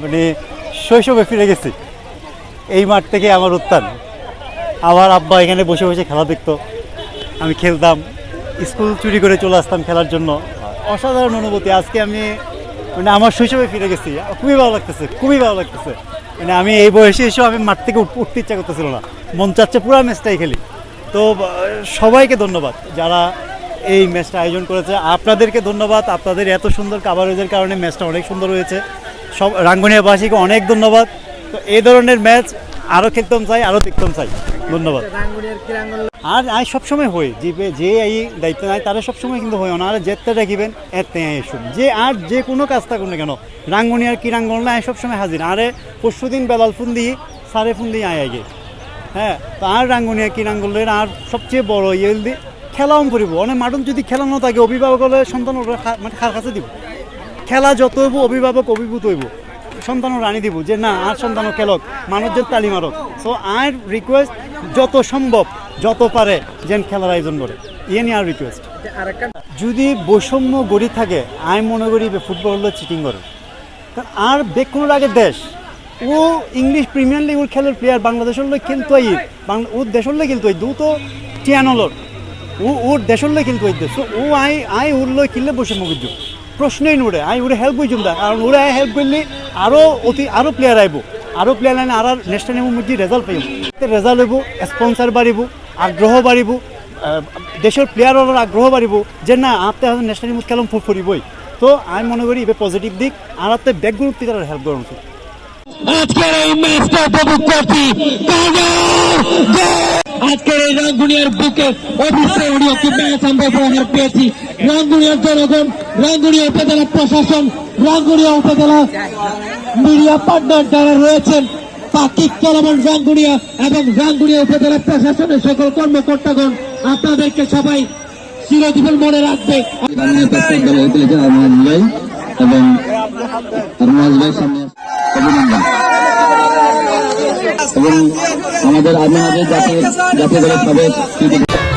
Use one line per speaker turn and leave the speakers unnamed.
মানে শৈশবে ফিরে গেছি। এই মাঠ থেকে আমার উত্থান। আমার আব্বা এখানে বসে বসে খেলা দেখতো। আমি খেলতাম। স্কুল চুরি করে চলে আসতাম খেলার জন্য। অসাধারণ অনুভূতি। আজকে আমি মানে আমার শৈশবে ফিরে গেছি। খুবই ভালো লাগতেছে, খুবই ভালো লাগতেছে। মানে আমি এই বয়সে এসেও আমি মাঠ থেকে উঠতে ইচ্ছা করতেছিল না। মন চাচ্ছে পুরো ম্যাচটাই খেলি। তো সবাইকে ধন্যবাদ যারা এই ম্যাচটা আয়োজন করেছে। আপনাদেরকে ধন্যবাদ। আপনাদের এত সুন্দর কাভারেজের কারণে ম্যাচটা অনেক সুন্দর হয়েছে। সব রাঙ্গুনিয়াবাসীকে অনেক ধন্যবাদ। তো এই ধরনের ম্যাচ আরও খেলতাম চাই আরও দেখতাম চাই। ধন্যবাদ। আর আই সবসময় হই যে যে এই দায়িত্ব নাই তারা সবসময় কিন্তু হয় না। আর যেতে রাখিবেন এতে এসুন যে আর যে কোনো কাজ থাকুন না কেন রাঙ্গনি আর কি রাঙ্গন না আয় সবসময় হাজির। আরে পরশু দিন বেলাল ফোন দিই সারে ফোন দিয়ে আয় আগে। হ্যাঁ তো আর রাঙ্গনিয়া কি রাঙ্গলের আর সবচেয়ে বড় ইয়ে খেলাও পড়িব। অনেক মাঠন যদি খেলানো থাকে, অভিভাবক হলে সন্তান মানে খার কাছে দিব। খেলা যত হইব, অভিভাবক অভিভূত হইব। সন্তানও রানি দিব, যে না, আর সন্তানও খেলক, মানুষজন তালি মারক। সো আর রিকোয়েস্ট যত সম্ভব, যত পারে, যেন খেলার আয়োজন করে। ইয়ে নিয়ে আর রিকোয়েস্ট যদি বৈষম্য গড়ি থাকে, আমি মনে করি ফুটবল হলো চিটিং করে। কারণ আর বেকুনোর আগে দেশ। ও ইংলিশ প্রিমিয়ার লিগ ওর খেলার প্লেয়ার বাংলাদেশের লোক খেলতো আই বাংলা ওর দেশের লোক খেলতো দু তো টিয়ানলর। ও, ওর দেশের লোক খেলতো আই সো ও আই আই, ওর লোক খেললে বৈষম্য বুঝছ প্রশ্নই নুড়ে। আই ওরে হেল্প বুঝুম দা। কারণ ওরে হেল্প করলে আরও অতি আরও প্লেয়ার আইব। আরও প্লেয়ার লাইনে আর ন্যাশনাল মধ্যে রেজাল্ট পাইব। রেজাল্ট হইব স্পন্সার বাড়িব, আগ্রহ বাড়িব দেশের প্লেয়ারের আগ্রহ বাড়িব, যে না, আপনি ন্যাশনাল মুখ খেলাম ফুট ফুরিবই। তো আমি মনে করি এবার পজিটিভ দিক, আর আপনি ব্যাক গ্রুপ থেকে হেল্প করা
আজকের এই ম্যাচটা উপভোগ করছি আজকের এই রাঙ্গুনিয়ার বুকে অবিস্মরণীয় একটি ম্যাচ আমরা উপহার পেয়েছি। রাঙ্গুনিয়ার জনগণ, রাঙ্গুনিয়া উপজেলা প্রশাসন, রাঙ্গুনিয়া উপজেলা মিডিয়া পার্টনার যারা রয়েছেন পাকিক চলমান রাঙ্গুনিয়া এবং রাঙ্গুনিয়া উপজেলা প্রশাসনের সকল কর্মকর্তাগণ, আপনাদেরকে সবাই চিরজীবন মনে রাখবে।
ভাই এবং আমাদের আরমাজ জাতীয় যাতে দলের সাবেক ক্রিকেটার